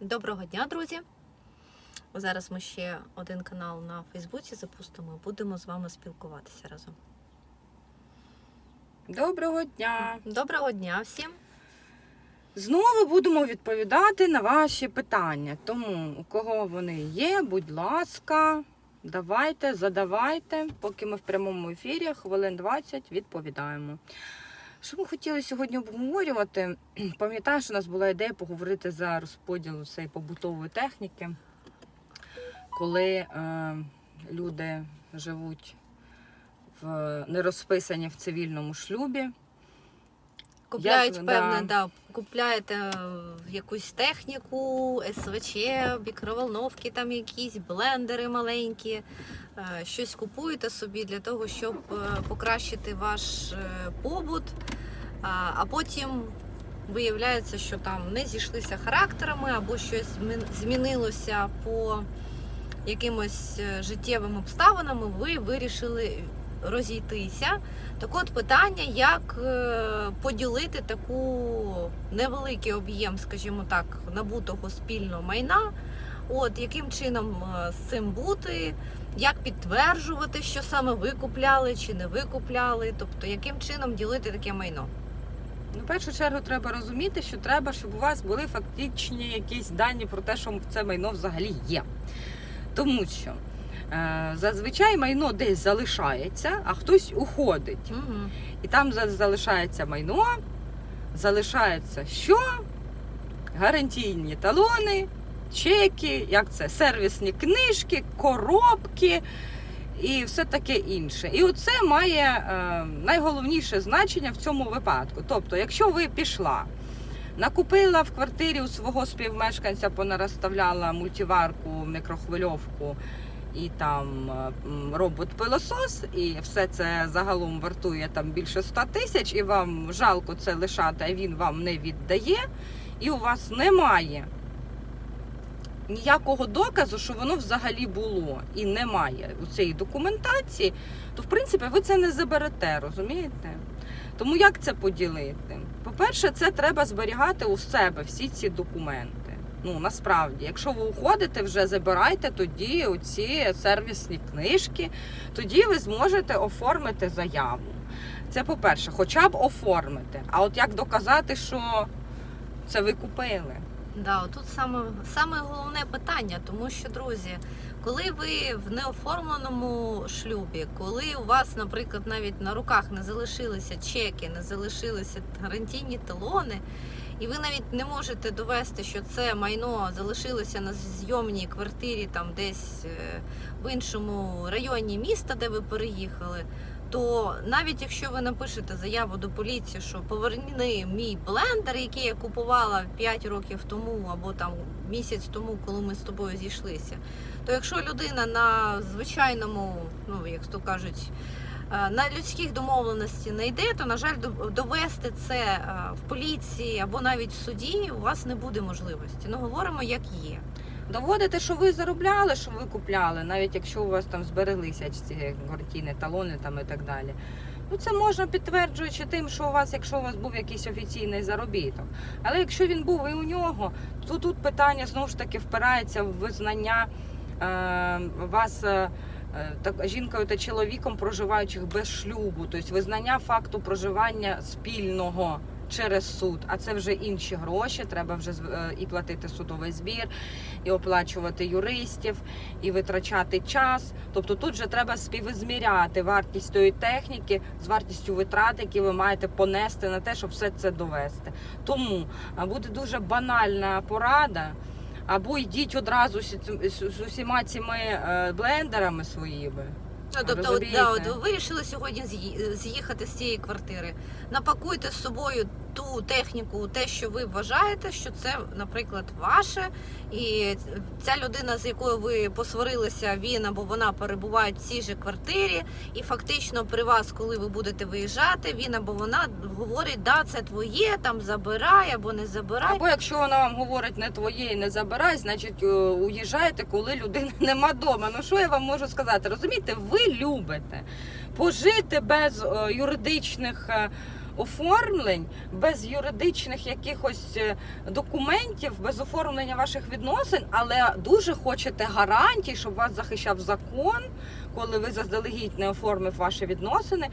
Доброго дня, друзі! Зараз ми ще один канал на Фейсбуці запустимо. Будемо з вами спілкуватися разом. Доброго дня! Доброго дня всім! Знову будемо відповідати на ваші питання. Тому, у кого вони є, будь ласка, давайте, задавайте, поки ми в прямому ефірі, хвилин 20 відповідаємо. Що ми хотіли сьогодні обговорювати? Пам'ятаю, що у нас була ідея поговорити за розподіл цієї побутової техніки, коли е, люди живуть в нерозписані в цивільному шлюбі. Купляють, Як- певне, да. да. купляєте е, якусь техніку, СВЧ, мікроволновки, там якісь блендери маленькі. е, Щось купуєте собі для того, щоб е, покращити ваш побут, а потім виявляється, що там не зійшлися характерами або щось змінилося по якимось життєвим обставинам, ви вирішили розійтися. Так от питання, як е, поділити таку невеликий об'єм, скажімо так, набутого спільного майна. От яким чином е, з цим бути, як підтверджувати, що саме ви купляли чи не ви купляли, тобто яким чином ділити таке майно. Ну, в першу чергу треба розуміти, що треба, щоб у вас були фактичні якісь дані про те, що це майно взагалі є. Тому що зазвичай майно десь залишається, а хтось уходить. Угу. І там залишається майно, залишається що? Гарантійні талони, чеки, як це, сервісні книжки, коробки і все таке інше. І оце має е, найголовніше значення в цьому випадку. Тобто, якщо ви пішла, накупила в квартирі у свого співмешканця, понароставляла мультиварку, мікрохвильовку і там е, робот-пилосос, і все це загалом вартує там більше 100 тисяч, і вам жалко це лишати, а він вам не віддає, і у вас немає ніякого доказу, що воно взагалі було, і немає у цієї документації, то в принципі ви це не заберете, розумієте? Тому як це поділити? По-перше, це треба зберігати у себе всі ці документи. Ну насправді, якщо ви уходите, вже забирайте тоді оці сервісні книжки, тоді ви зможете оформити заяву. Це по-перше, хоча б оформити. А от як доказати, що це ви купили? Да, тут саме, саме головне питання, тому що, друзі, коли ви в неоформленому шлюбі, коли у вас, наприклад, навіть на руках не залишилися чеки, не залишилися гарантійні талони, і ви навіть не можете довести, що це майно залишилося на зйомній квартирі, там десь е, в іншому районі міста, де ви переїхали. То навіть якщо ви напишете заяву до поліції, що поверни мій блендер, який я купувала 5 років тому або там місяць тому, коли ми з тобою зійшлися, то якщо людина на звичайному, ну як то кажуть, на людських домовленості не йде, то на жаль, довести це е, в поліції або навіть в суді у вас не буде можливості. Ну говоримо як є. Доводите, що ви заробляли, що ви купляли, навіть якщо у вас там збереглися ці гарантійні талони там і так далі. Ну це можна підтверджуючи тим, що у вас, якщо у вас був якийсь офіційний заробіток. Але якщо він був і у нього, то тут питання знову ж таки впирається в визнання е, вас. Е, Так, жінкою та чоловіком проживаючих без шлюбу, тобто визнання факту проживання спільного через суд, а це вже інші гроші. Треба вже е, і платити судовий збір, і оплачувати юристів, і витрачати час. Тобто тут же треба співізміряти вартість тої техніки з вартістю витрат, які ви маєте понести на те, щоб все це довести. Тому буде дуже банальна порада. Або йдіть одразу з, усіма цими е, блендерами своїми. Ну, тобто, от, да, от ви вирішили сьогодні з'ї- з'їхати з цієї квартири. Напакуйте з собою ту техніку, те, що ви вважаєте, що це, наприклад, ваше, і ця людина, з якою ви посварилися, він або вона перебувають в цій же квартирі, і фактично при вас, коли ви будете виїжджати, він або вона говорить, да, це твоє, там забирай або не забирай. Або якщо вона вам говорить не твоє і не забирай, значить е, уїжджаєте, коли людини нема вдома. Ну що я вам можу сказати? Розумієте, ви любите пожити без е, юридичних е, оформлень, без юридичних якихось е, документів, без оформлення ваших відносин, але дуже хочете гарантій, щоб вас захищав закон, коли ви заздалегідь не оформив ваші відносини,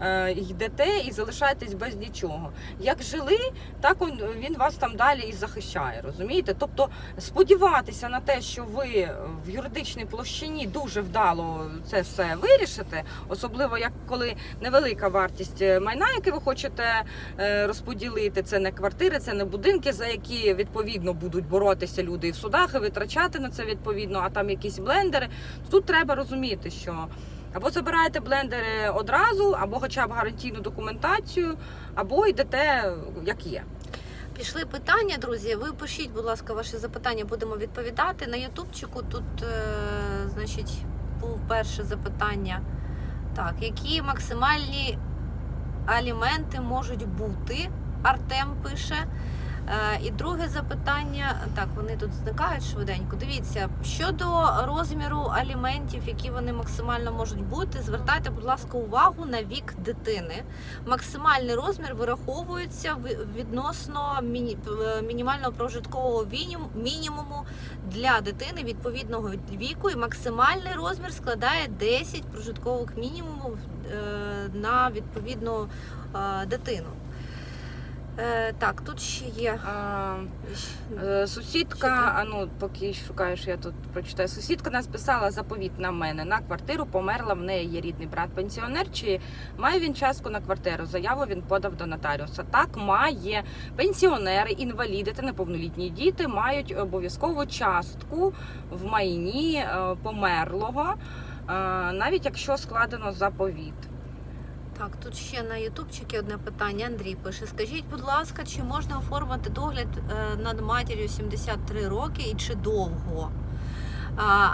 е, йдете і залишаєтесь без нічого. Як жили, так він вас там далі і захищає. Розумієте? Тобто сподіватися на те, що ви в юридичній площині дуже вдало це все вирішите, особливо як коли невелика вартість е, майна, яке ви хочете е, розподілити. Це не квартири, це не будинки, за які відповідно будуть боротися люди і в судах, і витрачати на це відповідно, а там якісь блендери. Тут треба розуміти, що. Або забираєте блендери одразу, або хоча б гарантійну документацію, або йдете як є. Пішли питання, друзі. Ви пишіть, будь ласка, ваші запитання, будемо відповідати. На Ютубчику тут, е, значить, був перше запитання. Так, які максимальні аліменти можуть бути? Артем пише. Е, І друге запитання, так, вони тут зникають швиденько. Дивіться, щодо розміру аліментів, які вони максимально можуть бути, звертайте, будь ласка, увагу на вік дитини. Максимальний розмір вираховується ви- відносно е, мінімального прожиткового мінімуму для дитини відповідного віку, і максимальний розмір складає 10 прожиткових мінімумів е, на відповідну дитину. Е, Так, тут ще є. А, Е, Сусідка, а ну поки шукаєш, я тут прочитаю. Сусідка нас писала заповіт на мене на квартиру. Померла в неї є рідний брат пенсіонер. Чи має він частку на квартиру? Заяву він подав до нотаріуса. Так має пенсіонери, інваліди та неповнолітні діти мають обов'язкову частку в майні е, померлого, е, навіть якщо складено заповіт. Так, тут ще на ютубчики одне питання. Андрій пише: скажіть, будь ласка, чи можна оформити догляд е, над матір'ю 73 роки і чи довго?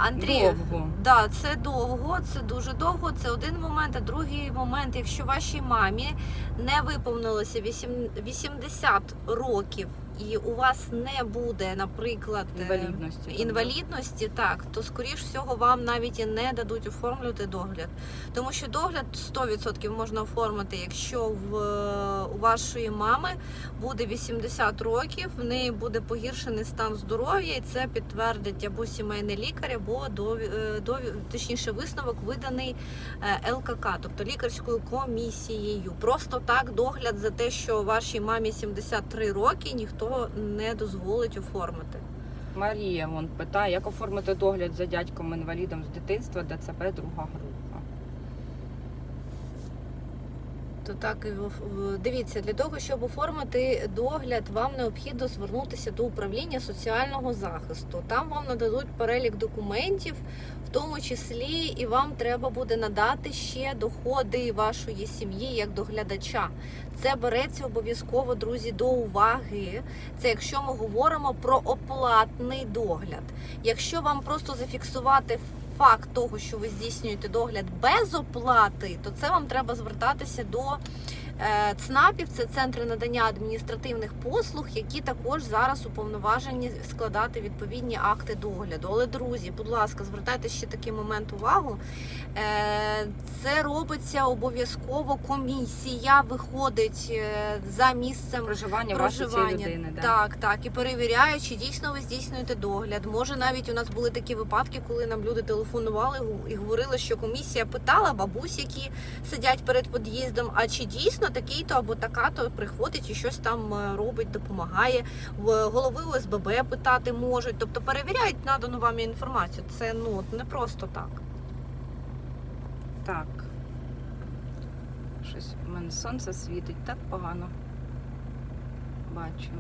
Андрій, Довго. Да, це довго, це дуже довго. Це один момент. А другий момент, якщо вашій мамі не виповнилося вісім- 80 років, і у вас не буде, наприклад, е, Інвалідності. інвалідності, так, то скоріш всього вам навіть і не дадуть оформлювати догляд. Тому що догляд 100% можна оформити, якщо в, у вашої мами буде 80 років, в неї буде погіршений стан здоров'я, і це підтвердить або сімейний лікар, або дові, е, дові, точніше висновок виданий е, ЛКК, тобто лікарською комісією. Просто так догляд за те, що вашій мамі 73 роки, ніхто не дозволить оформити. Марія вон питає, як оформити догляд за дядьком інвалідом з дитинства, ДЦП друга група. То так в- в- дивіться, для того, щоб оформити догляд, вам необхідно звернутися до управління соціального захисту. Там вам нададуть перелік документів, в тому числі і вам треба буде надати ще доходи вашої сім'ї як доглядача. Це береться обов'язково, друзі, до уваги. Це якщо ми говоримо про оплатний догляд. Якщо вам просто зафіксувати факт того, що ви здійснюєте догляд без оплати, то це вам треба звертатися до ЦНАПів, це центри надання адміністративних послуг, які також зараз уповноважені складати відповідні акти догляду. Але, друзі, будь ласка, звертайте ще такий момент увагу. Е, Це робиться обов'язково. Комісія виходить е, за місцем Проживання, вашої цієї людини. Да. так, так, і перевіряють, чи дійсно ви здійснюєте догляд. Може, навіть у нас були такі випадки, коли нам люди телефонували і говорили, що комісія питала бабусь, які сидять перед під'їздом, а чи дійсно такий-то або така-то приходить і щось там е, робить, допомагає. Голови ОСББ питати можуть. Тобто перевіряють надану вам інформацію. Це ну не просто так. Так. Щось у мене сонце світить так погано. Бачу.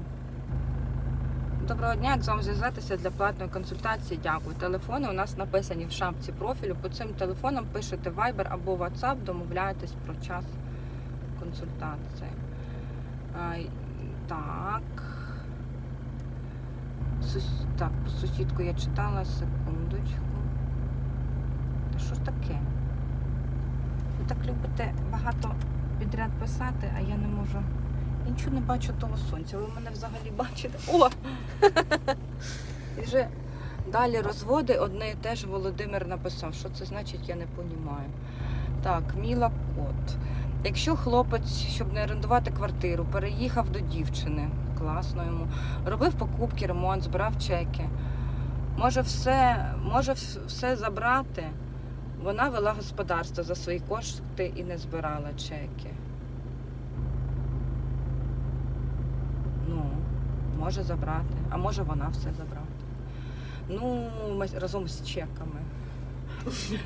Доброго дня, як з вами зв'язатися для платної консультації? Дякую. Телефони у нас написані в шапці профілю. По цим телефонам пишете Viber або WhatsApp, домовляєтесь про час консультації. А, так. Сус... Так, сусідку я читала секундочку. Та що ж таке? Ви так любите багато підряд писати, а я не можу. Я нічого не бачу того сонця. Ви мене взагалі бачите. О! І вже далі розводи одне і те ж Володимир написав. Що це значить, я не розумію. Так, Міла Кот. Якщо хлопець, щоб не орендувати квартиру, переїхав до дівчини, класно йому, робив покупки, ремонт, збирав чеки, може все, може все забрати. Вона вела господарство за свої кошти і не збирала чеки. Ну, може забрати, а може вона все забрати. Ну, разом з чеками.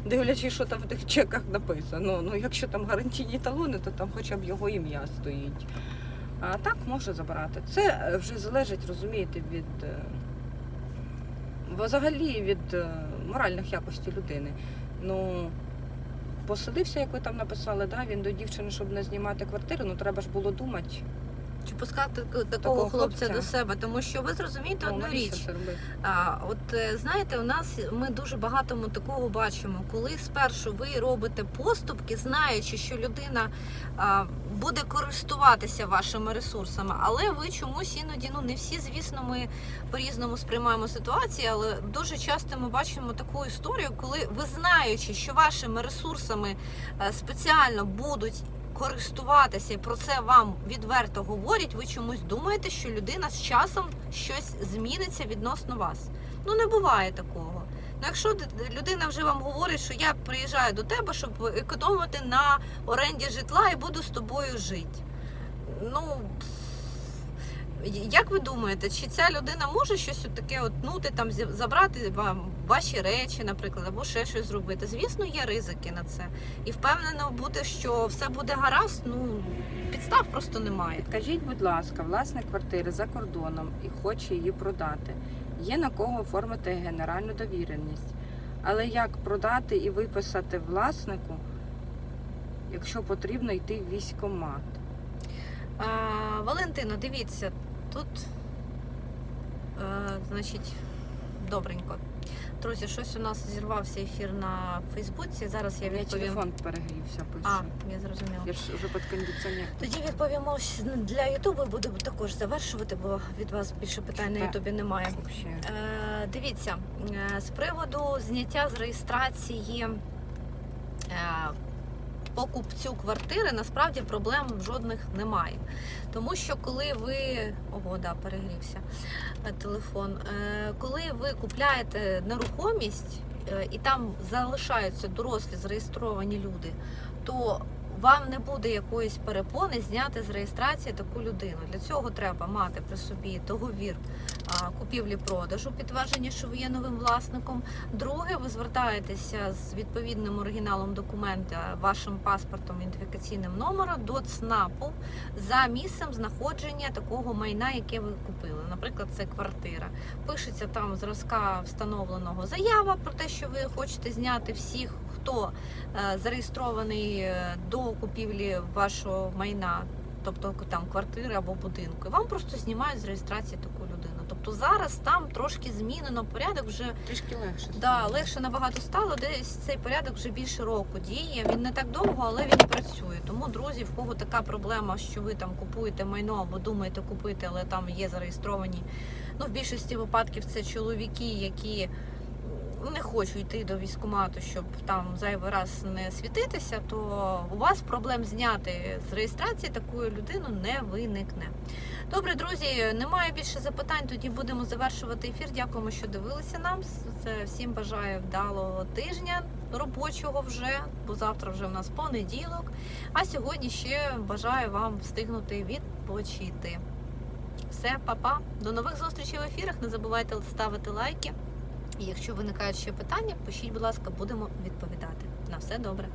Дивлячись, що там в тих чеках написано. Ну, якщо там гарантійні талони, то там хоча б його ім'я стоїть. А так може забирати. Це е, вже залежить, розумієте, від е, взагалі від е, моральних якостей людини. Ну, посадився, як ви там написали, да, він до дівчини, щоб не знімати квартиру, ну треба ж було думати. Чи пускати такого, Такого хлопця, хлопця? до себе? Тому що ви зрозумієте ну, одну річ. А, от е, знаєте, у нас ми дуже багато ми такого бачимо, коли спершу ви робите поступки, знаючи, що людина а, буде користуватися вашими ресурсами, але ви чомусь іноді, ну не всі, звісно, ми по-різному сприймаємо ситуації, але дуже часто ми бачимо таку історію, коли ви знаючи, що вашими ресурсами е, спеціально будуть. Користуватися і про це вам відверто говорять, ви чомусь думаєте, що людина з часом щось зміниться відносно вас. Ну не буває такого. Ну, якщо людина вже вам говорить, що я приїжджаю до тебе, щоб економити на оренді житла і буду з тобою жити. Ну як ви думаєте, чи ця людина може щось таке от, нути, там забрати вам ваші речі, наприклад, або ще щось зробити? Звісно, є ризики на це. І впевнено бути, що все буде гаразд, ну підстав просто немає. Підкажіть, будь ласка, власник квартири за кордоном і хоче її продати. Є на кого оформити генеральну довіреність. Але як продати і виписати власнику, якщо потрібно йти в військкомат? А, Валентина, дивіться, тут, е, значить, добренько. Друзі, щось у нас зірвався ефір на Фейсбуці. Зараз я Я відповім. телефон перегрівся, пишу. А, я зрозуміла. Я ж вже під кондиціонер. Тоді відповімо для Ютубу будемо також завершувати, бо від вас більше питань на Ютубі немає. Е, дивіться, е, з приводу зняття з реєстрації е, покупцю квартири, насправді проблем жодних немає. Тому що коли ви. Ого, да, перегрівся е, телефон. Е, Коли ви купляєте нерухомість е, і там залишаються дорослі зареєстровані люди, то вам не буде якоїсь перепони зняти з реєстрації таку людину. Для цього треба мати при собі договір купівлі-продажу, підтвердження, що ви є новим власником. Друге, ви звертаєтеся з відповідним оригіналом документа, вашим паспортом, ідентифікаційним номером до ЦНАПу за місцем знаходження такого майна, яке ви купили. Наприклад, це квартира. Пишеться там зразка встановленого заява про те, що ви хочете зняти всіх, хто е, зареєстрований е, до купівлі вашого майна. Тобто там квартири або будинку, і вам просто знімають з реєстрації таку людину. Тобто зараз там трошки змінено порядок вже Трішки легше. Да, легше набагато стало. Десь цей порядок вже більше року діє. Він не так довго, але він працює. Тому, друзі, в кого така проблема, що ви там купуєте майно або думаєте купити, але там є зареєстровані. Ну, в більшості випадків це чоловіки, які не хочуть йти до військкомату, щоб там зайвий раз не світитися, то у вас проблем зняти з реєстрації такої людину не виникне. Добре, друзі, немає більше запитань. Тоді будемо завершувати ефір. Дякуємо, що дивилися нам. Це всім бажаю вдалого тижня робочого вже, бо завтра вже в нас понеділок. А сьогодні ще бажаю вам встигнути відпочити. Все, па-па. До нових зустрічей в ефірах. Не забувайте ставити лайки. І якщо виникають ще питання, пишіть, будь ласка, будемо відповідати. На все добре.